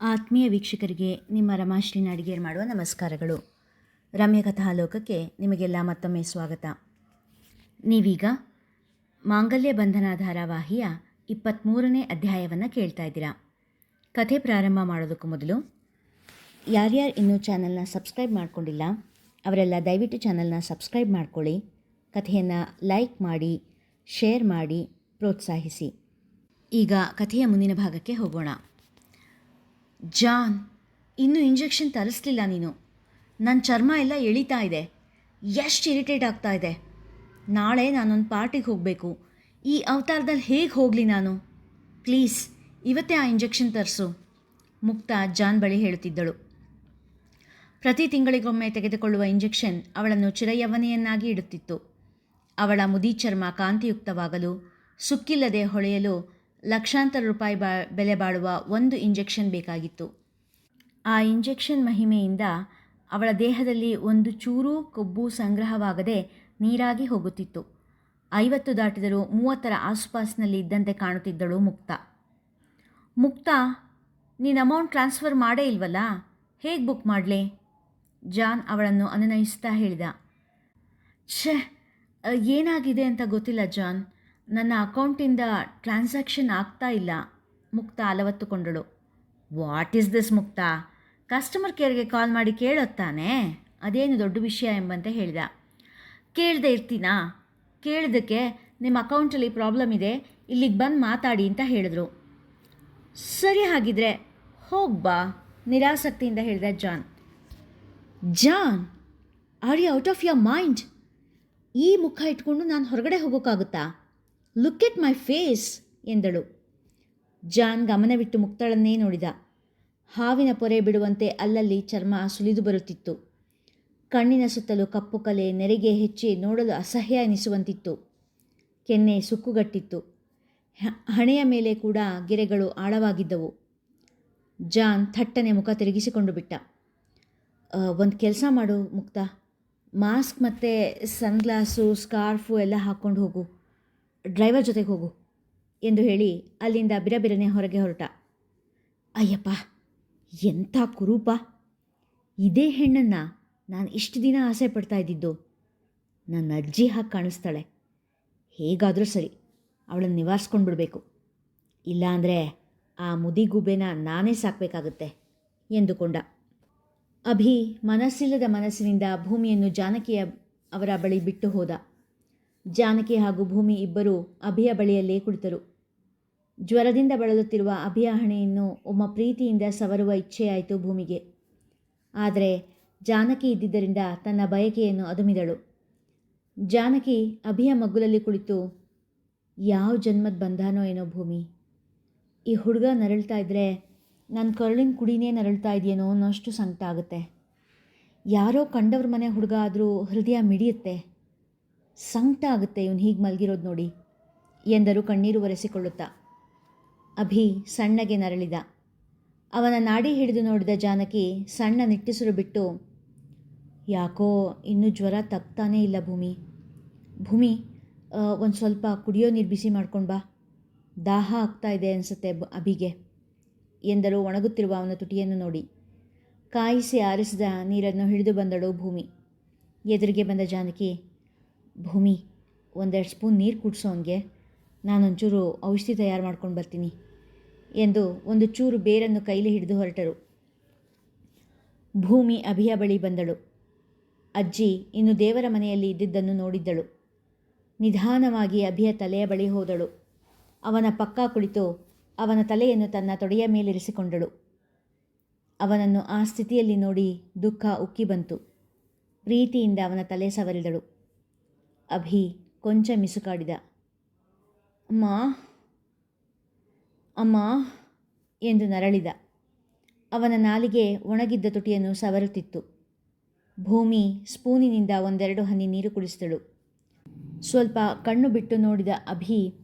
ಆತ್ಮೀಯ ವೀಕ್ಷಕರಿಗೆ ನಿಮ್ಮ ರಮಾಶ್ರೀನ ನಾಡಿಗೇರ್ ಮಾಡುವ ನಮಸ್ಕಾರಗಳು. ರಮ್ಯ ಕಥಾಲೋಕಕ್ಕೆ ನಿಮಗೆಲ್ಲ ಮತ್ತೊಮ್ಮೆ ಸ್ವಾಗತ. ನೀವೀಗ ಮಾಂಗಲ್ಯ ಬಂಧನ ಧಾರಾವಾಹಿಯ ಇಪ್ಪತ್ತ್ಮೂರನೇ ಅಧ್ಯಾಯವನ್ನು ಕೇಳ್ತಾ ಇದ್ದೀರಾ. ಕಥೆ ಪ್ರಾರಂಭ ಮಾಡೋದಕ್ಕೂ ಮೊದಲು ಯಾರ್ಯಾರು ಇನ್ನೂ ಚಾನಲ್ನ ಸಬ್ಸ್ಕ್ರೈಬ್ ಮಾಡಿಕೊಂಡಿಲ್ಲ, ಅವರೆಲ್ಲ ದಯವಿಟ್ಟು ಚಾನಲ್ನ ಸಬ್ಸ್ಕ್ರೈಬ್ ಮಾಡ್ಕೊಳ್ಳಿ, ಕಥೆಯನ್ನು ಲೈಕ್ ಮಾಡಿ, ಶೇರ್ ಮಾಡಿ, ಪ್ರೋತ್ಸಾಹಿಸಿ. ಈಗ ಕಥೆಯ ಮುಂದಿನ ಭಾಗಕ್ಕೆ ಹೋಗೋಣ. ಜಾನ್, ಇನ್ನೂ ಇಂಜೆಕ್ಷನ್ ತರಿಸ್ಲಿಲ್ಲ ನೀನು. ನನ್ನ ಚರ್ಮ ಎಲ್ಲ ಎಳಿತಾ ಇದೆ. ಎಷ್ಟು ಇರಿಟೇಟ್ ಆಗ್ತಾ ಇದೆ. ನಾಳೆ ನಾನೊಂದು ಪಾರ್ಟಿಗೆ ಹೋಗಬೇಕು. ಈ ಅವತಾರದಲ್ಲಿ ಹೇಗೆ ಹೋಗಲಿ ನಾನು? ಪ್ಲೀಸ್, ಇವತ್ತೇ ಆ ಇಂಜೆಕ್ಷನ್ ತರಿಸು. ಮುಕ್ತ ಜಾನ್ ಬಳಿ ಹೇಳುತ್ತಿದ್ದಳು. ಪ್ರತಿ ತಿಂಗಳಿಗೊಮ್ಮೆ ತೆಗೆದುಕೊಳ್ಳುವ ಇಂಜೆಕ್ಷನ್ ಅವಳನ್ನು ಚಿರಯವನೆಯನ್ನಾಗಿ ಇಡುತ್ತಿತ್ತು. ಅವಳ ಮುದಿ ಚರ್ಮ ಕಾಂತಿಯುಕ್ತವಾಗಲು, ಸುಕ್ಕಿಲ್ಲದೆ ಹೊಳೆಯಲು ಲಕ್ಷಾಂತರ ರೂಪಾಯಿ ಬಾ, ಬೆಲೆ ಬಾಳುವ ಒಂದು ಇಂಜೆಕ್ಷನ್ ಬೇಕಾಗಿತ್ತು. ಆ ಇಂಜೆಕ್ಷನ್ ಮಹಿಮೆಯಿಂದ ಅವಳ ದೇಹದಲ್ಲಿ ಒಂದು ಚೂರೂ ಕೊಬ್ಬು ಸಂಗ್ರಹವಾಗದೆ ನೀರಾಗಿ ಹೋಗುತ್ತಿತ್ತು. ಐವತ್ತು ದಾಟಿದರೂ ಮೂವತ್ತರ ಆಸುಪಾಸಿನಲ್ಲಿ ಇದ್ದಂತೆ ಕಾಣುತ್ತಿದ್ದಳು ಮುಕ್ತ. ಮುಕ್ತ, ನೀನು ಅಮೌಂಟ್ ಟ್ರಾನ್ಸ್ಫರ್ ಮಾಡೇ ಇಲ್ವಲ್ಲ? ಹೇಗೆ ಬುಕ್ ಮಾಡಲಿ? ಜಾನ್ ಅವಳನ್ನು ಅನುನಯಿಸ್ತಾ ಹೇಳಿದ. ಛೇ, ಏನಾಗಿದೆ ಅಂತ ಗೊತ್ತಿಲ್ಲ ಜಾನ್. ನನ್ನ ಅಕೌಂಟಿಂದ ಟ್ರಾನ್ಸಾಕ್ಷನ್ ಆಗ್ತಾ ಇಲ್ಲ. Mukta ಅಲವತ್ತುಕೊಂಡಳು what is this Mukta? Customer ಕೇರ್ಗೆ call ಮಾಡಿ ಕೇಳುತ್ತಾನೆ ಅದೇನು ದೊಡ್ಡ ವಿಷಯ ಎಂಬಂತೆ ಹೇಳಿದ. ಕೇಳದೆ ಇರ್ತೀನಾ? ಕೇಳಿದಕ್ಕೆ ನಿಮ್ಮ ಅಕೌಂಟಲ್ಲಿ ಪ್ರಾಬ್ಲಮ್ ಇದೆ, ಇಲ್ಲಿಗೆ ಬಂದು ಮಾತಾಡಿ ಅಂತ ಹೇಳಿದ್ರು. ಸರಿ ಹಾಗಿದ್ರೆ ಹೋಗ್ಬಾ ನಿರಾಸಕ್ತಿಯಿಂದ ಹೇಳಿದ John. John, are you out of your mind? ಈ ಮುಖ ಇಟ್ಕೊಂಡು ನಾನು ಹೊರಗಡೆ ಹೋಗೋಕ್ಕಾಗುತ್ತಾ ಲುಕ್ ಎಟ್ ಮೈ ಫೇಸ್ ಎಂದಳು. ಜಾನ್ ಗಮನವಿಟ್ಟು ಮುಕ್ತಳನ್ನೇ ನೋಡಿದ. ಹಾವಿನ ಪೊರೆ ಬಿಡುವಂತೆ ಅಲ್ಲಲ್ಲಿ ಚರ್ಮ ಸುಲಿದು ಬರುತ್ತಿತ್ತು. ಕಣ್ಣಿನ ಸುತ್ತಲೂ ಕಪ್ಪು ಕಲೆ ನೆರಿಗೆ ಹೆಚ್ಚಿ ನೋಡಲು ಅಸಹ್ಯ ಎನಿಸುವಂತಿತ್ತು ಕೆನ್ನೆ ಸುಕ್ಕುಗಟ್ಟಿತ್ತು. ಹಣೆಯ ಮೇಲೆ ಕೂಡ ಗೆರೆಗಳು ಆಳವಾಗಿದ್ದವು. ಜಾನ್ ಥಟ್ಟನೆ ಮುಖ ತಿರುಗಿಸಿಕೊಂಡು ಬಿಟ್ಟ. ಒಂದು ಕೆಲಸ ಮಾಡು ಮುಕ್ತ. ಮಾಸ್ಕ್ ಮತ್ತು ಸನ್ಗ್ಲಾಸು, ಸ್ಕಾರ್ಫು ಎಲ್ಲ ಹಾಕ್ಕೊಂಡು ಹೋಗು. ಡ್ರೈವರ್ ಜೊತೆಗೆ ಹೋಗು ಎಂದು ಹೇಳಿ ಅಲ್ಲಿಂದ ಬಿರಬಿರನೆ ಹೊರಗೆ ಹೊರಟ. ಅಯ್ಯಪ್ಪ, ಎಂಥ ಕುರೂಪ. ಇದೇ ಹೆಣ್ಣನ್ನು ನಾನು ಇಷ್ಟು ದಿನ ಆಸೆ ಪಡ್ತಾ ಇದ್ದಿದ್ದು. ನನ್ನ ಅಜ್ಜಿ ಹಾಗೆ ಕಾಣಿಸ್ತಾಳೆ. ಹೇಗಾದರೂ ಸರಿ, ಅವಳನ್ನು ನಿವಾರಿಸ್ಕೊಂಡು ಬಿಡಬೇಕು. ಇಲ್ಲಾಂದರೆ ಆ ಮುದಿಗೂಬೆನ ನಾನೇ ಸಾಕಬೇಕಾಗುತ್ತೆ ಎಂದುಕೊಂಡ. ಅಭಿ ಮನಸ್ಸಿಲ್ಲದ ಮನಸ್ಸಿನಿಂದ ಭೂಮಿಯನ್ನು ಜಾನಕಿಯ ಅವರ ಬಳಿ ಬಿಟ್ಟು ಹೋದ. ಜಾನಕಿ ಹಾಗೂ ಭೂಮಿ ಇಬ್ಬರೂ ಅಭಿಯ ಬಳಿಯಲ್ಲೇ ಕುಳಿತರು. ಜ್ವರದಿಂದ ಬಳಲುತ್ತಿರುವ ಅಭಿಯ ಹಣೆಯನ್ನು ಒಮ್ಮ ಪ್ರೀತಿಯಿಂದ ಸವರುವ ಇಚ್ಛೆಯಾಯಿತು ಭೂಮಿಗೆ. ಆದರೆ ಜಾನಕಿ ಇದ್ದಿದ್ದರಿಂದ ತನ್ನ ಬಯಕೆಯನ್ನು ಅದುಮಿದಳು. ಜಾನಕಿ ಅಭಿಯ ಮಗ್ಗುಲಲ್ಲಿ ಕುಳಿತು, ಯಾವ ಜನ್ಮದ ಬಂಧಾನೋ ಏನೋ ಭೂಮಿ? ಈ ಹುಡುಗ ನರಳ್ತಾ ಇದ್ದರೆ ನನ್ನ ಕರುಳಿನ ಕುಡಿನೇ ನರಳ್ತಾ ಇದೆಯೇನೋ ಅನ್ನೋಷ್ಟು ಸಂಕಟ ಆಗುತ್ತೆ ಯಾರೋ ಕಂಡವ್ರ ಮನೆ ಹುಡುಗ ಆದರೂ ಹೃದಯ ಮಿಡಿಯುತ್ತೆ. ಸಂಕಟ ಆಗುತ್ತೆ, ಇವನು ಹೀಗೆ ಮಲಗಿರೋದು ನೋಡಿ ಎಂದರು ಕಣ್ಣೀರು ಒರೆಸಿಕೊಳ್ಳುತ್ತಾ. ಅಭಿ ಸಣ್ಣಗೆ ನರಳಿದ. ಅವನ ನಾಡಿ ಹಿಡಿದು ನೋಡಿದ ಜಾನಕಿ ಸಣ್ಣ ನಿಟ್ಟಿಸಿರು ಬಿಟ್ಟು, ಯಾಕೋ ಇನ್ನೂ ಜ್ವರ ತಗ್ತಾನೇ ಇಲ್ಲ ಭೂಮಿ. ಭೂಮಿ ಒಂದು ಸ್ವಲ್ಪ ಕುಡಿಯೋ ನೀರು ಬಿಸಿ ಮಾಡ್ಕೊಂಡು ಬಾ. ದಾಹ ಆಗ್ತಾ ಇದೆ ಅನಿಸುತ್ತೆ ಅಭಿಗೆ ಎಂದರು ಒಣಗುತ್ತಿರುವ ಅವನ ತುಟಿಯನ್ನು ನೋಡಿ. ಕಾಯಿಸಿ ಆರಿಸಿದ ನೀರನ್ನು ಹಿಡಿದು ಬಂದಳು ಭೂಮಿ. ಎದುರಿಗೆ ಬಂದ ಜಾನಕಿ ಭೂಮಿ, ಒಂದೆರಡು ಸ್ಪೂನ್ ನೀರು ಕುಡಿಸೋ ಹಂಗೆ ನಾನೊಂಚೂರು ಔಷಧಿ ತಯಾರು ಮಾಡ್ಕೊಂಡು ಬರ್ತೀನಿ ಎಂದು ಒಂದು ಚೂರು ಬೇರನ್ನು ಕೈಲಿ ಹಿಡಿದು ಹೊರಟರು. ಭೂಮಿ ಅಭಿಯ ಬಳಿ ಬಂದಳು. ಅಜ್ಜಿ ಇನ್ನು ದೇವರ ಮನೆಯಲ್ಲಿ ಇದ್ದಿದ್ದನ್ನು ನೋಡಿದ್ದಳು. ನಿಧಾನವಾಗಿ ಅಭಿಯ ತಲೆಯ ಬಳಿ ಹೋದಳು. ಅವನ ಪಕ್ಕ ಕುಳಿತು ಅವನ ತಲೆಯನ್ನು ತನ್ನ ತೊಡೆಯ ಮೇಲಿರಿಸಿಕೊಂಡಳು. ಅವನನ್ನು ಆ ಸ್ಥಿತಿಯಲ್ಲಿ ನೋಡಿ ದುಃಖ ಉಕ್ಕಿ ಬಂತು. ಪ್ರೀತಿಯಿಂದ ಅವನ ತಲೆ ಸವರಿದಳು. ಅಭಿ, ಕೊಂಚ ಮಿಸುಕಾಡಿದ. ಅಮ್ಮ ಅಮ್ಮ ಎಂದು ನರಳಿದ. ಅವನ ನಾಲಿಗೆ ಒಣಗಿದ್ದ ತುಟಿಯನ್ನು ಸವರುತ್ತಿತ್ತು. ಭೂಮಿ ಸ್ಪೂನಿನಿಂದ ಒಂದೆರಡು ಹನಿ ನೀರು ಕುಡಿಸಿದಳು. ಸ್ವಲ್ಪ ಕಣ್ಣು ಬಿಟ್ಟು ನೋಡಿದ ಅಭಿ,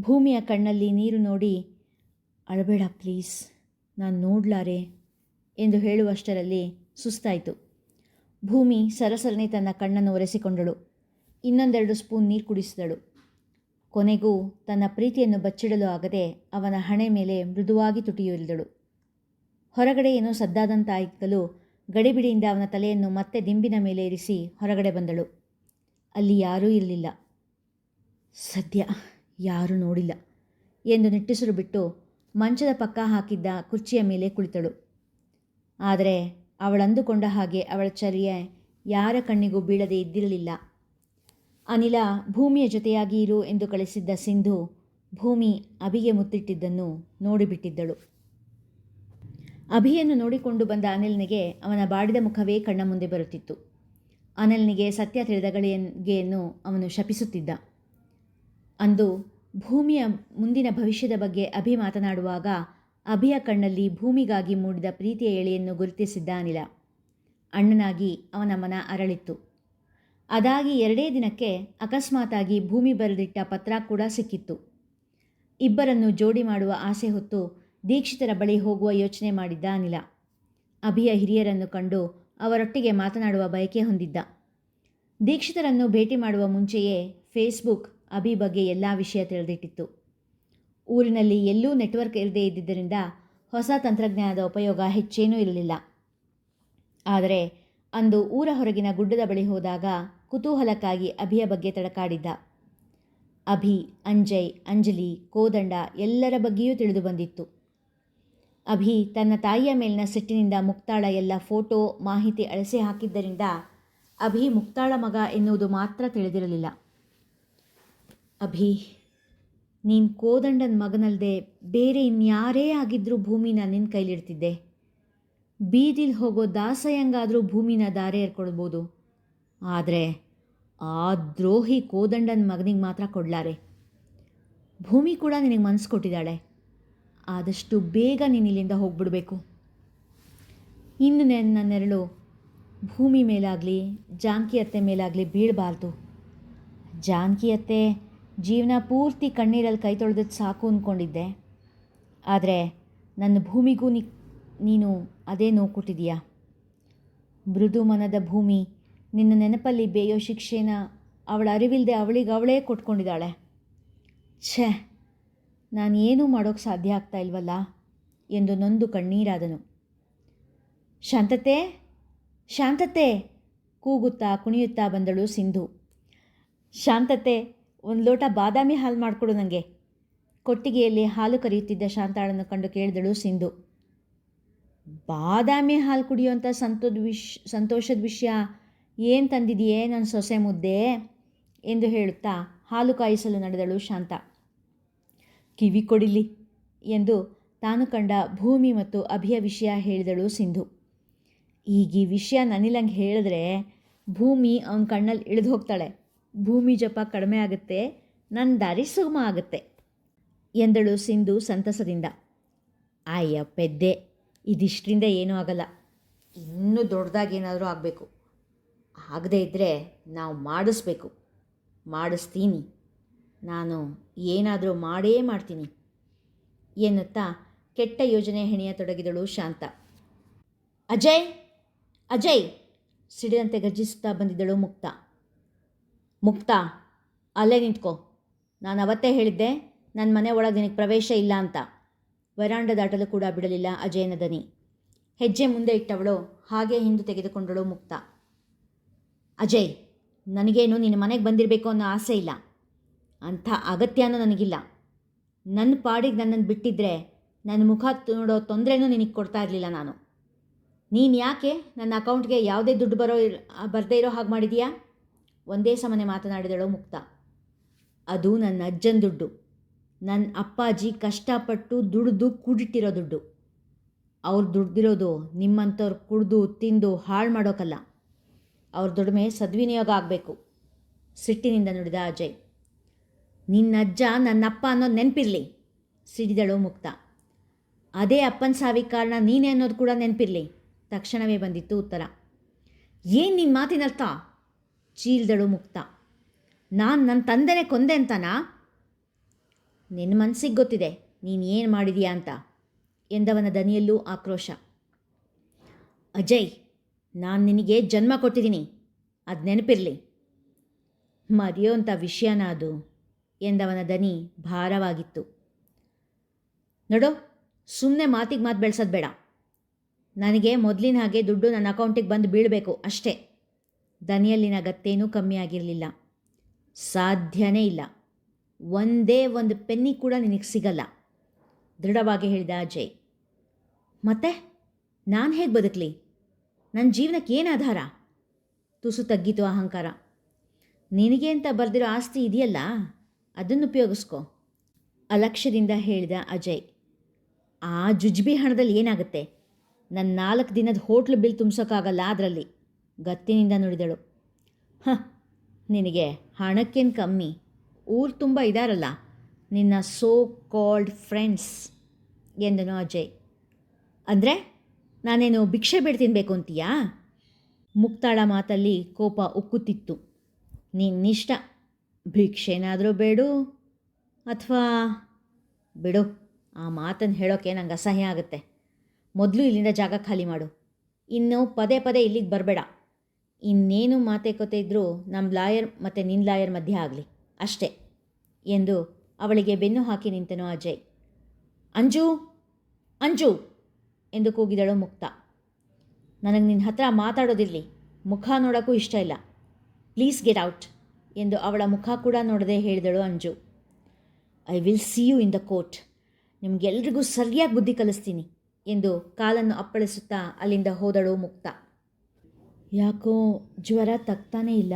ಭೂಮಿಯ ಕಣ್ಣಲ್ಲಿ ನೀರು ನೋಡಿ, ಅಳಬೇಡ ಪ್ಲೀಸ್, ನಾನು ನೋಡ್ಲಾರೆ ಎಂದು ಹೇಳುವಷ್ಟರಲ್ಲಿ ಸುಸ್ತಾಯಿತು. ಭೂಮಿ ಸರಸರನೆ ತನ್ನ ಕಣ್ಣನ್ನು ಒರೆಸಿಕೊಂಡಳು. ಇನ್ನೊಂದೆರಡು ಸ್ಪೂನ್ ನೀರು ಕುಡಿಸಿದಳು. ಕೊನೆಗೂ ತನ್ನ ಪ್ರೀತಿಯನ್ನು ಬಚ್ಚಿಡಲು ಆಗದೆ ಅವನ ಹಣೆ ಮೇಲೆ ಮೃದುವಾಗಿ ತುಟಿಯುರಿದಳು ಹೊರಗಡೆ ಏನೋ ಸದ್ದಾದಂತಾಯಿತಲೂ ಗಡಿಬಿಡಿಯಿಂದ ಅವನ ತಲೆಯನ್ನು ಮತ್ತೆ ದಿಂಬಿನ ಮೇಲೆ ಇರಿಸಿ ಹೊರಗಡೆ ಬಂದಳು. ಅಲ್ಲಿ ಯಾರೂ ಇರಲಿಲ್ಲ. ಸದ್ಯ ಯಾರೂ ನೋಡಿಲ್ಲ ಎಂದು ನಿಟ್ಟುಸಿರು ಬಿಟ್ಟು ಮಂಚದ ಪಕ್ಕ ಹಾಕಿದ್ದ ಕುರ್ಚಿಯ ಮೇಲೆ ಕುಳಿತಳು. ಆದರೆ ಅವಳಂದುಕೊಂಡ ಹಾಗೆ ಅವಳ ಚರ್ಯೆ ಯಾರ ಕಣ್ಣಿಗೂ ಬೀಳದೆ ಇದ್ದಿರಲಿಲ್ಲ. ಅನಿಲ ಭೂಮಿಯ ಜೊತೆಯಾಗಿ ಇರು ಎಂದು ಕಳಿಸಿದ್ದ ಸಿಂಧು ಭೂಮಿ ಅಭಿಗೆ ಮುತ್ತಿಟ್ಟಿದ್ದನ್ನು ನೋಡಿಬಿಟ್ಟಿದ್ದಳು. ಅಭಿಯನ್ನು ನೋಡಿಕೊಂಡು ಬಂದ ಅನಿಲ್ನಿಗೆ ಅವನ ಬಾಡಿದ ಮುಖವೇ ಕಣ್ಣ ಮುಂದೆ ಬರುತ್ತಿತ್ತು. ಅನಿಲ್ನಿಗೆ ಸತ್ಯ ತಿಳಿದ ಗಳಿಗೆಯನ್ನು ಅವನು ಶಪಿಸುತ್ತಿದ್ದ. ಅಂದು ಭೂಮಿಯ ಮುಂದಿನ ಭವಿಷ್ಯದ ಬಗ್ಗೆ ಅಭಿ ಮಾತನಾಡುವಾಗ ಅಭಿಯ ಕಣ್ಣಲ್ಲಿ ಭೂಮಿಗಾಗಿ ಮೂಡಿದ ಪ್ರೀತಿಯ ಎಳೆಯನ್ನು ಗುರುತಿಸಿದ್ದ ಅನಿಲ. ಅಣ್ಣನಾಗಿ ಅವನ ಮನ ಅರಳಿತ್ತು. ಅದಾಗಿ ಎರಡೇ ದಿನಕ್ಕೆ ಅಕಸ್ಮಾತಾಗಿ ಭೂಮಿ ಬರೆದಿಟ್ಟ ಪತ್ರ ಕೂಡ ಸಿಕ್ಕಿತ್ತು. ಇಬ್ಬರನ್ನು ಜೋಡಿ ಮಾಡುವ ಆಸೆ ಹೊತ್ತು ದೀಕ್ಷಿತರ ಬಳಿ ಹೋಗುವ ಯೋಚನೆ ಮಾಡಿದ್ದ ಅನಿಲ. ಅಭಿಯ ಹಿರಿಯರನ್ನು ಕಂಡು ಅವರೊಟ್ಟಿಗೆ ಮಾತನಾಡುವ ಬಯಕೆ ಹೊಂದಿದ್ದ. ದೀಕ್ಷಿತರನ್ನು ಭೇಟಿ ಮಾಡುವ ಮುಂಚೆಯೇ ಫೇಸ್ಬುಕ್ ಅಭಿ ಬಗ್ಗೆ ಎಲ್ಲ ವಿಷಯ ತಿಳಿದಿಟ್ಟಿತ್ತು. ಊರಿನಲ್ಲಿ ಎಲ್ಲೂ ನೆಟ್ವರ್ಕ್ ಇರದೇ ಇದ್ದಿದ್ದರಿಂದ ಹೊಸ ತಂತ್ರಜ್ಞಾನದ ಉಪಯೋಗ ಹೆಚ್ಚೇನೂ ಇರಲಿಲ್ಲ. ಆದರೆ ಅಂದು ಊರ ಹೊರಗಿನ ಗುಡ್ಡದ ಬಳಿ ಹೋದಾಗ ಕುತೂಹಲಕ್ಕಾಗಿ ಅಭಿಯ ಬಗ್ಗೆ ತಡಕಾಡಿದ್ದ. ಅಭಿ, ಅಂಜಯ್, ಅಂಜಲಿ, ಕೋದಂಡ ಎಲ್ಲರ ಬಗ್ಗೆಯೂ ತಿಳಿದು ಬಂದಿತ್ತು. ಅಭಿ ತನ್ನ ತಾಯಿಯ ಮೇಲಿನ ಸಿಟ್ಟಿನಿಂದ ಮುಕ್ತಾಳ ಎಲ್ಲ ಫೋಟೋ, ಮಾಹಿತಿ ಅಳಿಸಿ ಹಾಕಿದ್ದರಿಂದ ಅಭಿ ಮುಕ್ತಾಳ ಮಗ ಎನ್ನುವುದು ಮಾತ್ರ ತಿಳಿದಿರಲಿಲ್ಲ. ಅಭಿ, ನೀನು ಕೋದಂಡನ ಮಗನಲ್ಲದೆ ಬೇರೆ ಇನ್ಯಾರೇ ಆಗಿದ್ದರೂ ಭೂಮಿನ ನಿನ್ನ ಕೈಲಿಡ್ತಿದ್ದೆ? ಬೀದಿಲಿ ಹೋಗೋ ದಾಸಯಂಗಾದರೂ ಭೂಮಿನ ದಾರೆ ಏರ್ಕೊಡ್ಬೋದು ಆದರೆ ಆ ದ್ರೋಹಿ ಕೋದಂಡನ ಮಗನಿಗೆ ಮಾತ್ರ ಕೊಡಲಾರೆ. ಭೂಮಿ ಕೂಡ ನಿನಗೆ ಮನಸ್ಸು ಕೊಟ್ಟಿದ್ದಾಳೆ. ಆದಷ್ಟು ಬೇಗ ನೀನು ಇಲ್ಲಿಂದ ಹೋಗ್ಬಿಡಬೇಕು. ಇನ್ನು ನನ್ನ ನೆರಳು ಭೂಮಿ ಮೇಲಾಗಲಿ ಜಾನಕಿ ಅತ್ತೆ ಮೇಲಾಗಲಿ ಬೀಳಬಾರ್ದು. ಜಾನಕಿ ಅತ್ತೆ ಜೀವನ ಪೂರ್ತಿ ಕಣ್ಣೀರಲ್ಲಿ ಕೈ ತೊಳೆದ್ ಸಾಕು ಅಂದ್ಕೊಂಡಿದ್ದೆ ಆದರೆ ನನ್ನ ಭೂಮಿಗೂ ನೀನು ಅದೇ ನೋವು ಕೊಟ್ಟಿದೀಯಾ ಮೃದು ಮನದ ಭೂಮಿ ನಿನ್ನ ನೆನಪಲ್ಲಿ ಬೇಯೋ ಶಿಕ್ಷೆನ ಅವಳ ಅರಿವಿಲ್ಲದೆ ಅವಳಿಗೆ ಅವಳೇ ಕೊಟ್ಕೊಂಡಿದ್ದಾಳೆ. ಛೇ, ನಾನು ಏನೂ ಮಾಡೋಕ್ಕೆ ಸಾಧ್ಯ ಆಗ್ತಾ ಇಲ್ವಲ್ಲ? ಎಂದು ನೊಂದು ಕಣ್ಣೀರಾದನು. ಶಾಂತತೆ ಶಾಂತತೆ, ಕೂಗುತ್ತಾ ಕುಣಿಯುತ್ತಾ ಬಂದಳು ಸಿಂಧು. ಶಾಂತತೆ, ಒಂದು ಲೋಟ ಬಾದಾಮಿ ಹಾಲು ಮಾಡಿಕೊಡು ನನಗೆ ಕೊಟ್ಟಿಗೆಯಲ್ಲಿ ಹಾಲು ಕರೆಯುತ್ತಿದ್ದ ಶಾಂತಾಳನ್ನು ಕಂಡು ಕೇಳಿದಳು ಸಿಂಧು. ಬಾದಾಮಿ ಹಾಲು ಕುಡಿಯುವಂಥ ಸಂತೋದ ವಿಶ್ ಸಂತೋಷದ ವಿಷಯ ಏನು ತಂದಿದೆಯೇ ನನ್ನ ಸೊಸೆ ಮುದ್ದೆ? ಎಂದು ಹೇಳುತ್ತಾ ಹಾಲು ಕಾಯಿಸಲು ನಡೆದಳು ಶಾಂತ. ಕಿವಿ ಕೊಡಿಲಿ ಎಂದು ತಾನು ಕಂಡ ಭೂಮಿ ಮತ್ತು ಅಭಿಯ ವಿಷಯ ಹೇಳಿದಳು ಸಿಂಧು. ಈಗ ಈ ವಿಷಯ ನನಿಲಂಗೆ ಹೇಳಿದ್ರೆ ಭೂಮಿ ಅವನ ಕಣ್ಣಲ್ಲಿ ಇಳಿದು ಹೋಗ್ತಾಳೆ. ಭೂಮಿ ಜಪ ಕಡಿಮೆ ಆಗುತ್ತೆ ನನ್ನ ದಾರಿ ಸುಗಮ ಆಗುತ್ತೆ ಎಂದಳು ಸಿಂಧು ಸಂತಸದಿಂದ. ಆಯ್ಯ ಪೆದ್ದೆ, ಇದಿಷ್ಟರಿಂದ ಏನೂ ಆಗಲ್ಲ. ಇನ್ನೂ ದೊಡ್ಡದಾಗಿ ಏನಾದರೂ ಆಗಬೇಕು. ಆಗದೇ ಇದ್ದರೆ ನಾವು ಮಾಡಿಸ್ಬೇಕು. ಮಾಡಿಸ್ತೀನಿ. ನಾನು ಏನಾದರೂ ಮಾಡೇ ಮಾಡ್ತೀನಿ ಎನ್ನುತ್ತಾ ಕೆಟ್ಟ ಯೋಜನೆ ಹೆಣೆಯತೊಡಗಿದಳು ಶಾಂತ. ಅಜಯ್ ಅಜಯ್, ಸಿಡಿದಂತೆ ಗರ್ಜಿಸುತ್ತಾ ಬಂದಿದ್ದಳು ಮುಕ್ತ. ಮುಕ್ತ, ಅಲ್ಲೇ ನಿಂತ್ಕೋ. ನಾನು ಅವತ್ತೇ ಹೇಳಿದ್ದೆ ನನ್ನ ಮನೆ ಒಳಗೆ ನಿನಗೆ ಪ್ರವೇಶ ಇಲ್ಲ ಅಂತ. ವರಾಂಡ ದಾಟಲು ಕೂಡ ಬಿಡಲಿಲ್ಲ ಅಜಯನ ದನಿ. ಹೆಜ್ಜೆ ಮುಂದೆ ಇಟ್ಟವಳು, ಹಾಗೆ ಹಿಂದು ತೆಗೆದುಕೊಂಡಳು ಮುಕ್ತ. ಅಜಯ್, ನನಗೇನು ನಿನ್ನ ಮನೆಗೆ ಬಂದಿರಬೇಕು ಅನ್ನೋ ಆಸೆ ಇಲ್ಲ. ಅಂಥ ಅಗತ್ಯನೂ ನನಗಿಲ್ಲ. ನನ್ನ ಪಾಡಿಗೆ ನನ್ನನ್ನು ಬಿಟ್ಟಿದ್ದರೆ ನನ್ನ ಮುಖ ನೋಡೋ ತೊಂದರೆನೂ ನಿನಗೆ ಕೊಡ್ತಾ ಇರಲಿಲ್ಲ ನಾನು. ನೀನು ಯಾಕೆ ನನ್ನ ಅಕೌಂಟ್ಗೆ ಯಾವುದೇ ದುಡ್ಡು ಬರೋ ಬರದೇ ಇರೋ ಹಾಗೆ ಮಾಡಿದೀಯಾ? ಒಂದೇ ಸಮನೆ ಮಾತನಾಡಿದಳು ಮುಕ್ತ. ಅದು ನನ್ನ ಅಜ್ಜನ ದುಡ್ಡು. ನನ್ನ ಅಪ್ಪಾಜಿ ಕಷ್ಟಪಟ್ಟು ದುಡಿದು ಕೂಡಿಟ್ಟಿರೋ ದುಡ್ಡು. ಅವ್ರು ದುಡ್ದಿರೋದು ನಿಮ್ಮಂಥವ್ರು ಕುಡಿದು, ತಿಂದು, ಹಾಳು ಮಾಡೋಕ್ಕಲ್ಲ ಅವ್ರ ದುಡಿಮೆ ಸದ್ವಿನಿಯೋಗ ಆಗಬೇಕು. ಸಿಟ್ಟಿನಿಂದ ನುಡಿದ ಅಜಯ್, ನಿನ್ನಜ್ಜ ನನ್ನಪ್ಪ ಅನ್ನೋದು ನೆನಪಿರಲಿ. ಸಿಡಿದಳು ಮುಕ್ತ. ಅದೇ ಅಪ್ಪನ ಸಾವಿ ಕಾರಣ ನೀನೇ ಅನ್ನೋದು ಕೂಡ ನೆನಪಿರಲಿ. ತಕ್ಷಣವೇ ಬಂದಿತ್ತು ಉತ್ತರ. ಏನು ನಿನ್ನ ಮಾತಿನರ್ಥ? ಚೀಲ್ದಳು ಮುಕ್ತ. ನಾನು ನನ್ನ ತಂದೆನೇ ಕೊಂದೆ ಅಂತಾನಾ? ನಿನ್ನ ಮನಸ್ಸಿಗೆ ಗೊತ್ತಿದೆ. ನೀನು ಏನು ಮಾಡಿದೀಯಾ ಅಂತ. ಎಂದವನ ದನಿಯಲ್ಲೂ ಆಕ್ರೋಶ. ಅಜಯ್ ನಾನು ನಿನಗೆ ಜನ್ಮ ಕೊಟ್ಟಿದ್ದೀನಿ ಅದು ನೆನಪಿರಲಿ. ಮರೆಯೋಂಥ ವಿಷಯನ ಅದು ಎಂದವನ ದನಿ ಭಾರವಾಗಿತ್ತು. ನೋಡೋ ಸುಮ್ಮನೆ ಮಾತಿಗೆ ಮಾತು ಬೆಳೆಸೋದು ಬೇಡ. ನನಗೆ ಮೊದಲಿನ ಹಾಗೆ ದುಡ್ಡು ನನ್ನ ಅಕೌಂಟಿಗೆ ಬಂದು ಬೀಳಬೇಕು ಅಷ್ಟೇ. ದನಿಯಲ್ಲಿನ ಗತ್ತೇನೂ ಕಮ್ಮಿ ಆಗಿರಲಿಲ್ಲ. ಸಾಧ್ಯನೇ ಇಲ್ಲ. ಒಂದೇ ಒಂದು ಪೆನ್ನಿ ಕೂಡ ನಿನಗೆ ಸಿಗಲ್ಲ. ದೃಢವಾಗಿ ಹೇಳಿದ ಅಜಯ್. ಮತ್ತೆ, ನಾನು ಹೇಗೆ ಬದುಕಲಿ? ನನ್ನ ಜೀವನಕ್ಕೆ ಏನು ಆಧಾರ? ತುಸು ತಗ್ಗಿತು ಅಹಂಕಾರ. ನಿನಗೆ ಅಂತ ಬರೆದಿರೋ ಆಸ್ತಿ ಇದೆಯಲ್ಲ, ಅದನ್ನು ಉಪಯೋಗಿಸ್ಕೊ. ಅಲಕ್ಷ್ಯದಿಂದ ಹೇಳಿದ ಅಜಯ್. ಆ ಜುಜ್ಬಿ ಹಣದಲ್ಲಿ ಏನಾಗುತ್ತೆ? ನನ್ನ ನಾಲ್ಕು ದಿನದ ಹೋಟ್ಲು ಬಿಲ್ ತುಂಬಿಸೋಕ್ಕಾಗಲ್ಲ ಅದರಲ್ಲಿ. ಗತ್ತಿನಿಂದ ನುಡಿದಳು. ಹ, ನಿನಗೆ ಹಣಕ್ಕೇನು ಕಮ್ಮಿ? ಊರು ತುಂಬ ಇದಾರಲ್ಲ, ನಿನ್ನ ಸೋ ಕಾಲ್ಡ್ ಫ್ರೆಂಡ್ಸ್ ಎಂದನು ಅಜಯ್. ಅಂದರೆ? ನಾನೇನು ಭಿಕ್ಷೆ ಬೇಡ ತಿನ್ನಬೇಕು ಅಂತೀಯಾ? ಮುಕ್ತಾಳ ಮಾತಲ್ಲಿ ಕೋಪ ಉಕ್ಕುತ್ತಿತ್ತು. ನಿನ್ನಿಷ್ಟ ಭಿಕ್ಷೆನಾದರೂ ಬೇಡು ಅಥವಾ ಬಿಡು, ಆ ಮಾತನ್ನು ಹೇಳೋಕ್ಕೆ ನಂಗೆ ಅಸಹ್ಯ ಆಗುತ್ತೆ. ಮೊದಲು ಇಲ್ಲಿಂದ ಜಾಗ ಖಾಲಿ ಮಾಡು. ಇನ್ನು ಪದೇ ಪದೇ ಇಲ್ಲಿಗೆ ಬರಬೇಡ. ಇನ್ನೇನು ಮಾತೇಕೋತೆ ಇದ್ದರೂ ನಮ್ಮ ಲಾಯರ್ ಮತ್ತು ನಿನ್ನ ಲಾಯರ್ ಮಧ್ಯೆ ಆಗಲಿ. ಅಷ್ಟೇ ಎಂದು ಅವಳಿಗೆ ಬೆನ್ನು ಹಾಕಿ ನಿಂತನು ಅಜಯ್. ಅಂಜು ಅಂಜು! ಎಂದು ಕೂಗಿದಳು ಮುಕ್ತ. ನನಗೆ ನಿನ್ನ ಹತ್ರ ಮಾತಾಡೋದಿರಲಿ. ಮುಖ ನೋಡೋಕ್ಕೂ ಇಷ್ಟ ಇಲ್ಲ. ಪ್ಲೀಸ್ ಗೆಟ್ ಔಟ್ ಎಂದು ಅವಳ ಮುಖ ಕೂಡ ನೋಡದೆ ಹೇಳಿದಳು Anju. I will see you in the court. ನಿಮಗೆಲ್ರಿಗೂ ಸರಿಯಾಗಿ ಬುದ್ಧಿ ಕಲಿಸ್ತೀನಿ ಎಂದು ಕಾಲನ್ನು ಅಪ್ಪಳಿಸುತ್ತಾ ಅಲ್ಲಿಂದ ಹೋದಳು ಮುಕ್ತ. ಯಾಕೋ ಜ್ವರ ತಗ್ತಾನೇ ಇಲ್ಲ.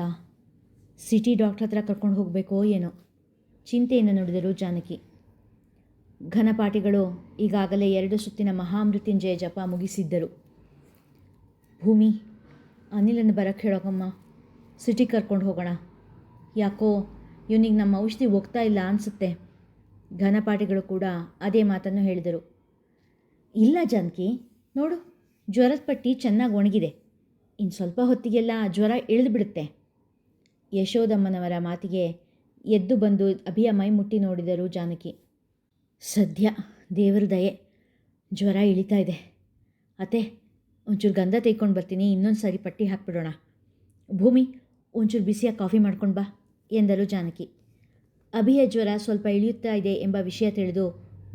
ಸಿಟಿ ಡಾಕ್ಟ್ರ್ ಹತ್ರ ಕರ್ಕೊಂಡು ಹೋಗಬೇಕೋ ಏನೋ. ಚಿಂತೆಯನ್ನು ನುಡಿದರು ಜಾನಕಿ. ಘನಪಾಠಿಗಳು ಈಗಾಗಲೇ ಎರಡು ಸುತ್ತಿನ ಮಹಾಮೃತ್ಯುಂಜಯ ಜಪ ಮುಗಿಸಿದ್ದರು. ಭೂಮಿ ಅನಿಲನ್ನು ಬರಕ್ಕೆ ಹೇಳೋಕಮ್ಮ, ಸಿಟಿ ಕರ್ಕೊಂಡು ಹೋಗೋಣ. ಯಾಕೋ ಇವನಿಗೆ ನಮ್ಮ ಔಷಧಿ ಹೋಗ್ತಾ ಇಲ್ಲ ಅನಿಸುತ್ತೆ. ಘನಪಾಠಿಗಳು ಕೂಡ ಅದೇ ಮಾತನ್ನು ಹೇಳಿದರು. ಇಲ್ಲ ಜಾನಕಿ, ನೋಡು, ಜ್ವರದ ಪಟ್ಟಿ ಚೆನ್ನಾಗಿ ಒಣಗಿದೆ. ಇನ್ನು ಸ್ವಲ್ಪ ಹೊತ್ತಿಗೆಲ್ಲ ಜ್ವರ ಇಳಿದು ಬಿಡುತ್ತೆ. ಯಶೋದಮ್ಮನವರ ಮಾತಿಗೆ ಎದ್ದು ಬಂದು ಅಭಿಯ ಮೈ ಮುಟ್ಟಿ ನೋಡಿದರು ಜಾನಕಿ. ಸದ್ಯ ದೇವರ ದಯೆ ಜ್ವರ ಇಳಿತಾ ಇದೆ. ಅತ್ತೆ, ಒಂಚೂರು ಗಂಧ ತೆಯ್ಕೊಂಡು ಬರ್ತೀನಿ, ಇನ್ನೊಂದು ಸಾರಿ ಪಟ್ಟಿ ಹಾಕ್ಬಿಡೋಣ. ಭೂಮಿ, ಒಂಚೂರು ಬಿಸಿಯಾಗಿ ಕಾಫಿ ಮಾಡ್ಕೊಂಡು ಬಾ ಎಂದರು ಜಾನಕಿ. ಅಭಿಯ ಜ್ವರ ಸ್ವಲ್ಪ ಇಳಿಯುತ್ತಾ ಇದೆ ಎಂಬ ವಿಷಯ ತಿಳಿದು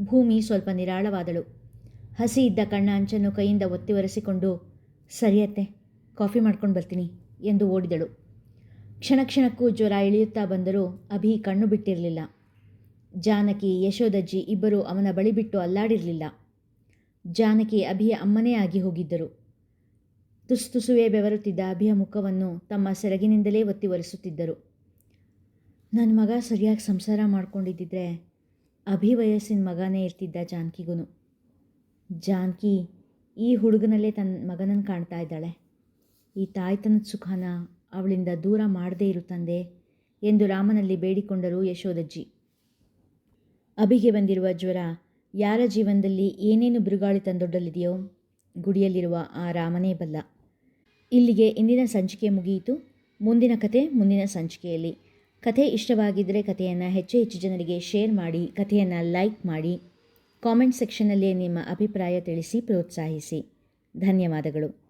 ಭೂಮಿ ಸ್ವಲ್ಪ ನಿರಾಳವಾದಳು. ಹಸಿ ಇದ್ದ ಕಣ್ಣ ಅಂಚನ್ನು ಕೈಯಿಂದ ಒತ್ತಿ ಒರೆಸಿಕೊಂಡು ಸರಿಯತ್ತೆ ಕಾಫಿ ಮಾಡ್ಕೊಂಡು ಬರ್ತೀನಿ, ಎಂದು ಓಡಿದಳು. ಕ್ಷಣ ಕ್ಷಣಕ್ಕೂ ಜ್ವರ ಇಳಿಯುತ್ತಾ ಬಂದರೂ ಅಭಿ ಕಣ್ಣು ಬಿಟ್ಟಿರಲಿಲ್ಲ. ಜಾನಕಿ, ಯಶೋದಜ್ಜಿ ಇಬ್ಬರೂ ಅವನ ಬಳಿ ಬಿಟ್ಟು ಅಲ್ಲಾಡಿರಲಿಲ್ಲ. ಜಾನಕಿ ಅಭಿಯ ಅಮ್ಮನೇ ಆಗಿ ಹೋಗಿದ್ದರು. ತುಸು ತುಸುವೆ ಬೆವರುತ್ತಿದ್ದ ಅಭಿಯ ಮುಖವನ್ನು ತಮ್ಮ ಸೆರಗಿನಿಂದಲೇ ಒತ್ತಿ ಒರೆಸುತ್ತಿದ್ದರು ನನ್ನ ಮಗ ಸರಿಯಾಗಿ ಸಂಸಾರ ಮಾಡ್ಕೊಂಡಿದ್ದಿದ್ರೆ ಅಭಿ ವಯಸ್ಸಿನ ಮಗನೇ ಇರ್ತಿದ್ದ ಜಾನಕಿಗೂ ಜಾನಕಿ ಈ ಹುಡುಗನಲ್ಲೇ ತನ್ನ ಮಗನನ್ನು ಕಾಣ್ತಾ ಇದ್ದಾಳೆ. ಈ ತಾಯ್ತನದ ಸುಖನ ಅವಳಿಂದ ದೂರ ಮಾಡದೇ ಇರು ತಂದೆ ಎಂದು ರಾಮನಲ್ಲಿ ಬೇಡಿಕೊಂಡರು ಯಶೋದಜ್ಜಿ. ಅಭಿಗೆ ಬಂದಿರುವ ಜ್ವರ, ಯಾರ ಜೀವನದಲ್ಲಿ ಏನೇನು ಬಿರುಗಾಳಿ ತಂದೊಡ್ಡಲಿದೆಯೋ ಗುಡಿಯಲ್ಲಿರುವ ಆ ರಾಮನೇ ಬಲ್ಲ. ಇಲ್ಲಿಗೆ ಇಂದಿನ ಸಂಚಿಕೆ ಮುಗಿಯಿತು. ಮುಂದಿನ ಕತೆ ಮುಂದಿನ ಸಂಚಿಕೆಯಲ್ಲಿ. ಕಥೆ ಇಷ್ಟವಾಗಿದ್ದರೆ ಕಥೆಯನ್ನು ಹೆಚ್ಚು ಹೆಚ್ಚು ಜನರಿಗೆ ಶೇರ್ ಮಾಡಿ ಕಥೆಯನ್ನು ಲೈಕ್ ಮಾಡಿ. ಕಾಮೆಂಟ್ ಸೆಕ್ಷನ್ನಲ್ಲಿ ನಿಮ್ಮ ಅಭಿಪ್ರಾಯ ತಿಳಿಸಿ, ಪ್ರೋತ್ಸಾಹಿಸಿ. ಧನ್ಯವಾದಗಳು.